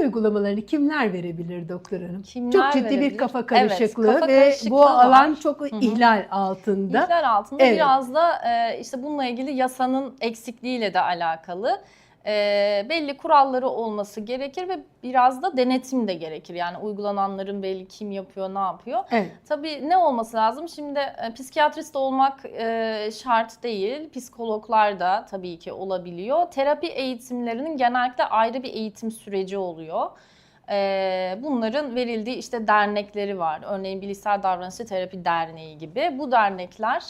uygulamalarını kimler verebilir doktor hanım? Kimler çok ciddi bir verebilir? kafa Evet, karışıklığı kafa ve bu var. alan çok hı. ihlal altında. İhlal altında Evet. biraz da e, işte bununla ilgili yasanın eksikliğiyle de alakalı. E, belli kuralları olması gerekir ve biraz da denetim de gerekir. Yani uygulananların belli kim yapıyor, ne yapıyor. Evet. Tabii ne olması lazım? Şimdi e, psikiyatrist olmak e, şart değil. Psikologlar da tabii ki olabiliyor. Terapi eğitimlerinin genellikle ayrı bir eğitim süreci oluyor. E, bunların verildiği işte dernekleri var. Örneğin Bilişsel Davranışçı Terapi Derneği gibi. Bu dernekler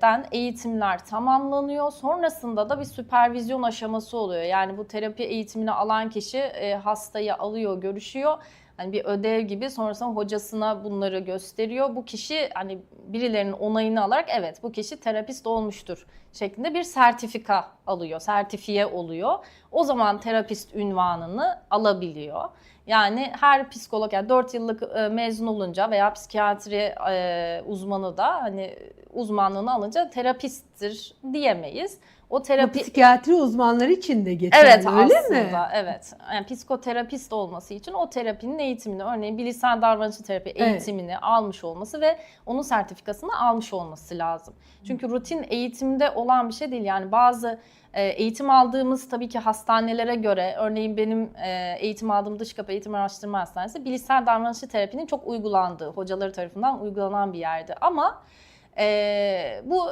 den eğitimler tamamlanıyor. Sonrasında da bir süpervizyon aşaması oluyor. Yani bu terapi eğitimini alan kişi e, hastayı alıyor, görüşüyor. Hani bir ödev gibi sonrasında hocasına bunları gösteriyor. Bu kişi hani birilerinin onayını alarak evet bu kişi terapist olmuştur şeklinde bir sertifika alıyor, sertifiye oluyor. O zaman terapist ünvanını alabiliyor. Yani her psikolog yani 4 yıllık e, mezun olunca veya psikiyatri e, uzmanı da hani uzmanlığını alınca terapisttir diyemeyiz. O Bu terapi psikiyatri uzmanları için de geçerli Evet öyle aslında mi? evet. Yani psikoterapist olması için o terapinin eğitimini örneğin bilişsel davranışçı terapi Evet. eğitimini almış olması ve onun sertifikasını almış olması lazım. Çünkü rutin eğitimde olan bir şey değil. Yani bazı e, eğitim aldığımız tabii ki hastanelere göre örneğin benim e, eğitim aldığım dış kapı eğitim araştırma hastanesi bilişsel davranışçı terapinin çok uygulandığı, hocaları tarafından uygulanan bir yerdi. Ama e, bu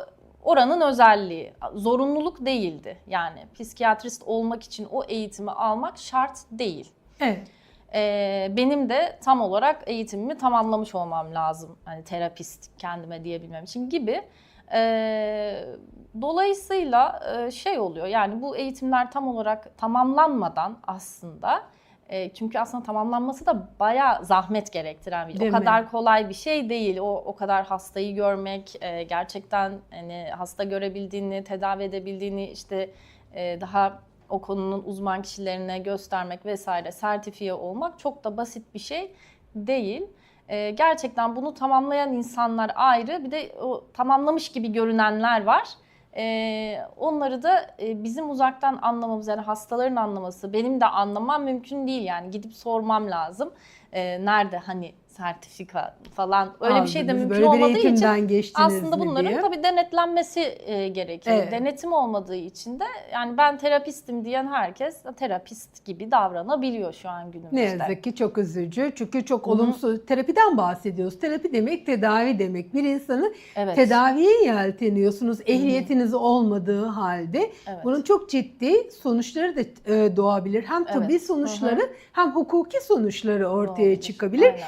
oranın özelliği. Zorunluluk değildi. Yani psikiyatrist olmak için o eğitimi almak şart değil. Evet. Ee, benim de tam olarak eğitimimi tamamlamış olmam lazım. Hani terapist kendime diyebilmem için gibi. Ee, dolayısıyla e, şey oluyor yani bu eğitimler tam olarak tamamlanmadan aslında e, çünkü aslında tamamlanması da bayağı zahmet gerektiren bir şey. Değil O mi? kadar kolay bir şey değil. O o kadar hastayı görmek, e, gerçekten hani hasta görebildiğini, tedavi edebildiğini işte e, daha o konunun uzman kişilerine göstermek vesaire sertifiye olmak çok da basit bir şey değil. E, gerçekten bunu tamamlayan insanlar ayrı, bir de o tamamlamış gibi görünenler var. E, onları da e, bizim uzaktan anlamamız yani hastaların anlaması, benim de anlamam mümkün değil yani gidip sormam lazım. E, nerede hani sertifika falan öyle bir şey de Aldınız, mümkün olmadığı için aslında bunların diye. tabii denetlenmesi e, gerekiyor. Evet. Denetim olmadığı için de yani ben terapistim diyen herkes terapist gibi davranabiliyor şu an günümüzde. Ne yazık ki çok üzücü. Çünkü çok olumsuz. Terapiden bahsediyoruz. Terapi demek tedavi demek. Bir insanı Evet. tedaviye yelteniyorsunuz ehliyetiniz olmadığı halde. Evet. Bunun çok ciddi sonuçları da e, doğabilir. Hem tıbbi Evet. sonuçları hem hukuki sonuçları ortaya Doğrudur. çıkabilir. Aynen.